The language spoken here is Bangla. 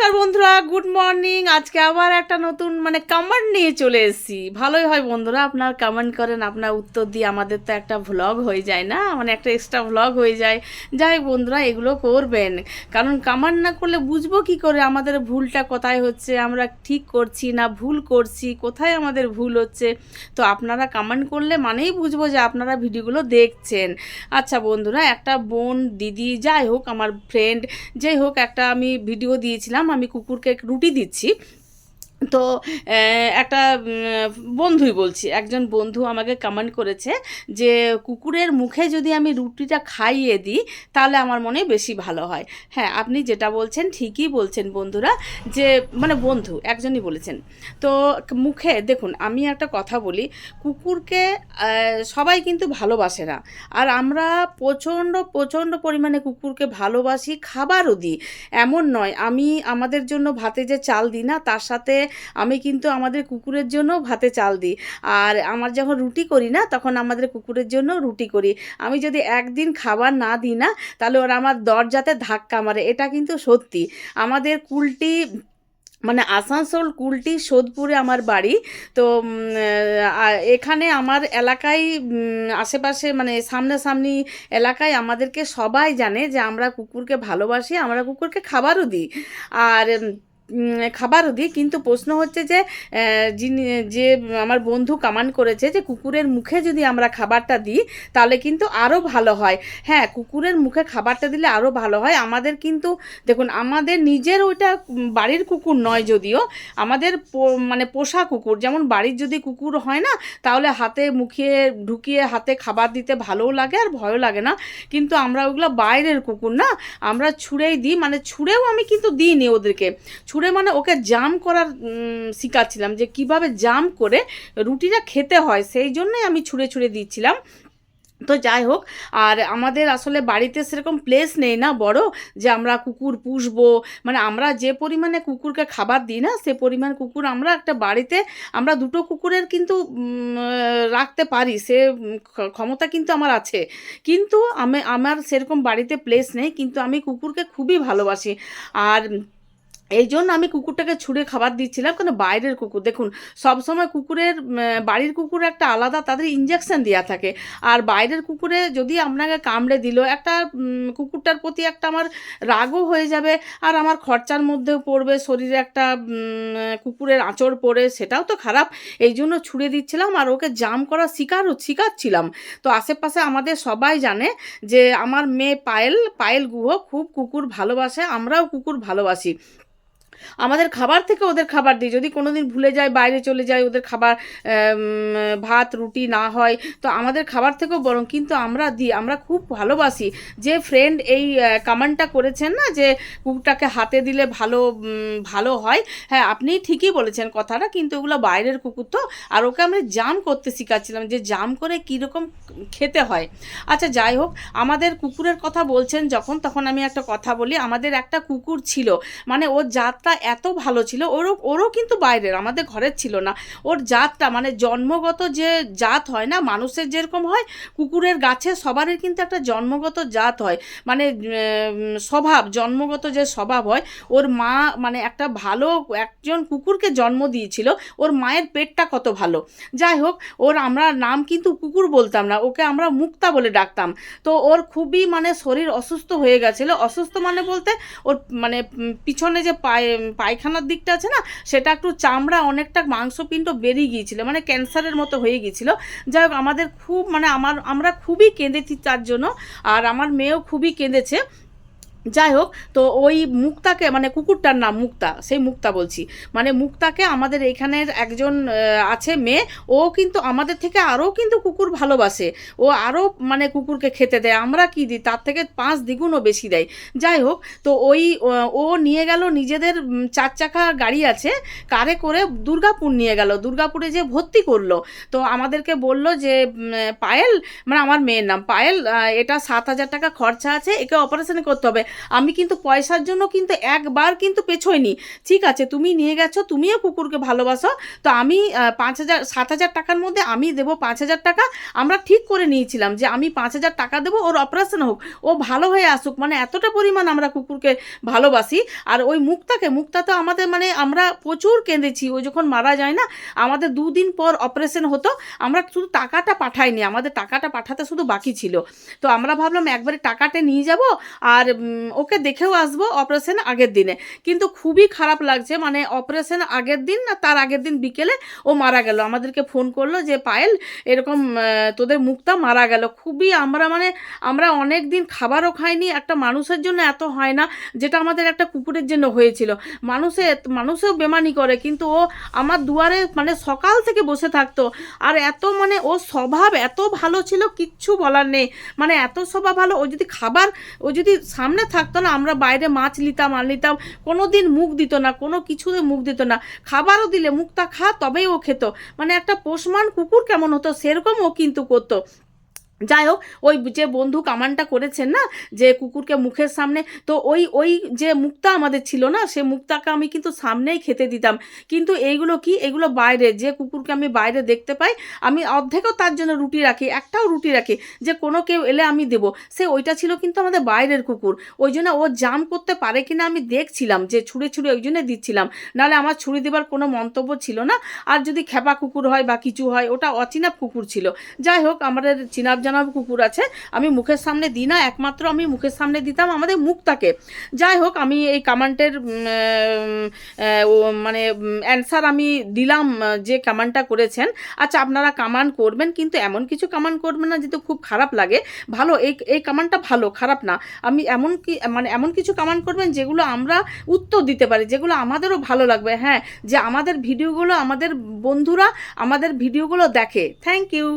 নমস্কার বন্ধুরা গুড মর্নিং আজকে আবার একটা নতুন মানে কমেন্ট নিয়ে চলে এসেছি। ভালোই হয় বন্ধুরা, আপনার কমেন্ট করেন, আপনার উত্তর দিয়ে আমাদের তো একটা ভ্লগ হয়ে যায় না? মানে একটা এক্সট্রা ভ্লগ হয়ে যায়। যাই বন্ধুরা, এগুলো করবেন। কারণ কমেন্ট না করলে বুঝব কি করে? আমাদের ভুলটা কোথায় হচ্ছে? আমরা ঠিক করছি না, ভুল করছি? কোথায় আমাদের ভুল হচ্ছে? তো আপনারা কমেন্ট করলে মানেই বুঝব যে আপনারা ভিডিওগুলো দেখছেন। আচ্ছা বন্ধুরা, একটা বোন, দিদি, যাই হোক, আমার ফ্রেন্ড যাই হোক, একটা আমি ভিডিও দিয়েছিলাম। আমি কুকুরকে রুটি দিচ্ছি। তো একটা বন্ধুই বলছি, একজন বন্ধু আমাকে কমেন্ট করেছে যে, কুকুরের মুখে যদি আমি রুটিটা খাইয়ে দিই, তাহলে আমার মনে বেশি ভালো হয়। হ্যাঁ আপনি যেটা বলছেন ঠিকই বলছেন বন্ধুরা, যে মানে বন্ধু, একজনই বলেছেন। তো, মুখে, দেখুন, আমি একটা কথা বলি, কুকুরকে সবাই কিন্তু ভালোবাসে না। আর আমরা প্রচণ্ড প্রচণ্ড পরিমাণে কুকুরকে ভালোবাসি, খাবারও দিই। এমন নয়, আমি আমাদের জন্য ভাতে যে চাল দিই না, তার সাথে আমি কিন্তু আমাদের কুকুরের জন্য ভাতে চাল দিই। আর আমার যখন রুটি করি না, তখন আমাদের কুকুরের জন্য রুটি করি। আমি যদি একদিন খাবার না দিই না, তাহলে ওরা আমার দরজাতে ধাক্কা মারে, এটা কিন্তু সত্যি। আমাদের কুলটি মানে আসানসোল, কুলটি, সোদপুরে আমার বাড়ি। তো এখানে আমার এলাকায় আশেপাশে মানে সামনাসামনি এলাকায় আমাদেরকে সবাই জানে যে আমরা কুকুরকে ভালোবাসি, আমরা কুকুরকে খাবারও দিই। আর খাবারও দিই, কিন্তু প্রশ্ন হচ্ছে যে যিনি, যে আমার বন্ধু কামান্ড করেছে যে, কুকুরের মুখে যদি আমরা খাবারটা দিই, তাহলে কিন্তু আরও ভালো হয়। হ্যাঁ কুকুরের মুখে খাবারটা দিলে আরও ভালো হয়। আমাদের কিন্তু, দেখুন, আমাদের নিজের ওইটা বাড়ির কুকুর নয় যদিও, আমাদের মানে পোষা কুকুর। যেমন বাড়ির যদি কুকুর হয় না, তাহলে হাতে মুখিয়ে ঢুকিয়ে হাতে খাবার দিতে ভালোও লাগে আর ভয়ও লাগে না। কিন্তু আমরা ওগুলো বাইরের কুকুর না, আমরা ছুঁড়েই দিই। মানে ছুঁড়েও আমি কিন্তু দিইনি ওদেরকে। ছুঁড়ে মানে ওকে জাম করার শেখাচ্ছিলাম যে কীভাবে জাম করে রুটিটা খেতে হয়, সেই জন্যই আমি ছুঁড়ে ছুঁড়ে দিচ্ছিলাম। তো যাই হোক, আর আমাদের আসলে বাড়িতে সেরকম প্লেস নেই না বড়, যে আমরা কুকুর পুষবো। মানে আমরা যে পরিমাণে কুকুরকে খাবার দিই না, সে পরিমাণ কুকুর আমরা একটা বাড়িতে, আমরা দুটো কুকুরের কিন্তু রাখতে পারি, সে ক্ষমতা কিন্তু আমার আছে। কিন্তু আমি, আমার সেরকম বাড়িতে প্লেস নেই, কিন্তু আমি কুকুরকে খুবই ভালোবাসি। আর এই জন্য আমি কুকুরটাকে ছুঁড়ে খাবার দিচ্ছিলাম। কেন? বাইরের কুকুর। দেখুন, সবসময় কুকুরের বাড়ির কুকুর একটা আলাদা তাদের ইঞ্জেকশন দেওয়া থাকে। আর বাইরের কুকুরে যদি আপনাকে কামড়ে দিল, একটা কুকুরটার প্রতি একটা আমার রাগও হয়ে যাবে, আর আমার খরচার মধ্যেও পড়বে, শরীরে একটা কুকুরের আঁচড় পড়ে, সেটাও তো খারাপ। এই জন্য ছুঁড়ে দিচ্ছিলাম আর ওকে জাম করা শিকার শিখাচ্ছিলাম তো আশেপাশে আমাদের সবাই জানে যে আমার মেয়ে পায়েল পায়েল গুহ খুব কুকুর ভালোবাসে, আমরাও কুকুর ভালোবাসি। আমাদের খাবার থেকে ওদের খাবার দিই। যদি কোনো দিন ভুলে যায়, বাইরে চলে যায়, ওদের খাবার ভাত, রুটি না হয়, তো আমাদের খাবার থেকেও বরং কিন্তু আমরা দিই, আমরা খুব ভালোবাসি। যে ফ্রেন্ড এই কামানটা করেছেন না, যে কুকুরটাকে হাতে দিলে ভালো ভালো হয় হ্যাঁ আপনি ঠিকই বলেছেন কথাটা, কিন্তু ওগুলো বাইরের কুকুর তো, আর ওকে আমরা জাম করতে শেখাচ্ছিলাম যে জাম করে কীরকম খেতে হয়। আচ্ছা যাই হোক, আমাদের কুকুরের কথা বলছেন যখন, তখন আমি একটা কথা বলি, আমাদের একটা কুকুর ছিল মানে ওর জাতটা এত ভালো ছিল, ওরও ওরও কিন্তু বাইরের, আমাদের ঘরের ছিল না। ওর জাতটা মানে জন্মগত যে জাত হয় না, মানুষের যেরকম হয়, কুকুরের গাছে সবারই কিন্তু একটা জন্মগত জাত হয়। মানে স্বভাব, জন্মগত যে স্বভাব হয়, ওর মা মানে একটা ভালো একজন কুকুরকে জন্ম দিয়েছিল, ওর মায়ের পেটটা কত ভালো। যাই হোক, ওর আমরা নাম কিন্তু কুকুর বলতাম না, ওকে আমরা মুক্তা বলে ডাকতাম। তো ওর খুবই মানে শরীর অসুস্থ হয়ে গেছিল। অসুস্থ মানে বলতে, ওর মানে পিছনে যে পায়ে পায়খানার দিকটা আছে না, সেটা একটু চামড়া অনেকটা মাংসপিণ্ড বেরিয়ে গিয়েছিল মানে ক্যান্সারের মতো হয়ে গিয়েছিল। যাই হোক, আমাদের খুব মানে আমার, আমরা খুবই কেঁদেছি তার জন্য, আর আমার মেয়েও খুবই কেঁদেছে। যাই হোক তো ওই মুক্তাকে মানে কুকুরটার নাম মুক্তা, সেই মুক্তা বলছি। মানে মুক্তাকে আমাদের এখানের একজন আছে মেয়ে, ও কিন্তু আমাদের থেকে আরও কিন্তু কুকুর ভালোবাসে। ও আরও মানে কুকুরকে খেতে দেয়, আমরা কি দিই? তার থেকে পাঁচ দ্বিগুণও বেশি দেয়। যাই হোক তো ওই ও নিয়ে গেল নিজেদের চার চাকা গাড়ি আছে, কারে করে দুর্গাপুর নিয়ে গেল। দুর্গাপুরে যে ভর্তি করল, তো আমাদেরকে বলল যে পায়েল মানে আমার মেয়ের নাম পায়েল এটা সাত হাজার টাকা খরচা আছে, একে অপারেশন করতে হবে। আমি কিন্তু পয়সার জন্য কিন্তু একবার কিন্তু পেছোইনি। ঠিক আছে, তুমি নিয়ে গেছো, তুমিও কুকুরকে ভালোবাসো, তো আমি পাঁচ হাজার, সাত হাজার টাকার মধ্যে আমি দেবো পাঁচ হাজার টাকা। আমরা ঠিক করে নিয়েছিলাম যে আমি পাঁচ হাজার টাকা দেবো, ওর অপারেশন হোক, ও ভালো হয়ে আসুক মানে এতটা পরিমাণ আমরা কুকুরকে ভালোবাসি। আর ওই মুক্তাকে, মুক্তা তো আমাদের মানে আমরা প্রচুর কেঁদেছি ওই যখন মারা যায় না, আমাদের দুদিন পর অপারেশন হতো, আমরা শুধু টাকাটা পাঠাইনি, আমাদের টাকাটা পাঠাতে শুধু বাকি ছিল। তো আমরা ভাবলাম একবারে টাকাটা নিয়ে যাব, আর ওকে দেখেও আসব অপারেশন আগের দিনে। কিন্তু খুবই খারাপ লাগছে মানে অপারেশন আগের দিন না তার আগের দিন বিকেলে ও মারা গেল। আমাদেরকে ফোন করল যে, পায়েল, এরকম তোদের মুক্তা মারা গেল। খুবই আমরা মানে আমরা অনেক দিন খাবারও খাইনি, একটা মানুষের জন্য এত হয় না, যেটা আমাদের একটা কুকুরের জন্য হয়েছিল। মানুষে, মানুষেও বেমানি করে, কিন্তু ও আমার দুয়ারে মানে সকাল থেকে বসে থাকতো। আর এত মানে ও স্বভাব এত ভালো ছিল, কিচ্ছু বলার নেই। মানে এত স্বভাব ভালো, ও যদি খাবার, ও যদি সামনে থাকতো না, আমরা বাইরে মাছ নিতাম, আর নিতাম কোনো দিন মুখ দিত না, কোনো কিছুতে মুখ দিত না। খাবারও দিলে মুখটা খা, তবেই ও খেত। মানে একটা পোষমান কুকুর কেমন হতো, সেরকম ও কিন্তু করতো। যাই হোক, ওই যে বন্ধু কামানটা করেছেন না, যে কুকুরকে মুখের সামনে, তো ওই ওই যে মুক্তা আমাদের ছিল না, সে মুক্তাকে আমি কিন্তু সামনেই খেতে দিতাম। কিন্তু এইগুলো কি? এগুলো বাইরে, যে কুকুরকে আমি বাইরে দেখতে পাই, আমি অর্ধেকও তার জন্য রুটি রাখি, একটাও রুটি রাখি, যে কোনো কেউ এলে আমি দেবো। সে ওইটা ছিল কিন্তু আমাদের বাইরের কুকুর। ওই জন্য ও জাম করতে পারে কিনা আমি দেখছিলাম, যে ছুঁড়ে ছুঁড়ে ওই জন্য দিচ্ছিলাম। নাহলে আমার ছুরি দেবার কোনো মন্তব্য ছিল না। আর যদি খেপা কুকুর হয় বা কিছু হয়, ওটা অচিনাপ কুকুর ছিল। যাই হোক, আমাদের চিনাব জানাব, কুকুর আছে। আমি মুখের সামনে দিই না, একমাত্র আমি মুখের সামনে দিতাম আমাদের মুখটাকে যাই হোক, আমি এই কামান্টের মানে অ্যান্সার আমি দিলাম যে কামানটা করেছেন। আচ্ছা আপনারা কামান করবেন, কিন্তু এমন কিছু কামান করবেন না যেহেতু খুব খারাপ লাগে। ভালো, এই এই কামানটা ভালো, খারাপ না। আমি এমন কি মানে এমন কিছু কামান করবেন, যেগুলো আমরা উত্তর দিতে পারি, যেগুলো আমাদেরও ভালো লাগবে। হ্যাঁ যে আমাদের ভিডিওগুলো আমাদের বন্ধুরা আমাদের ভিডিওগুলো দেখে। Thank you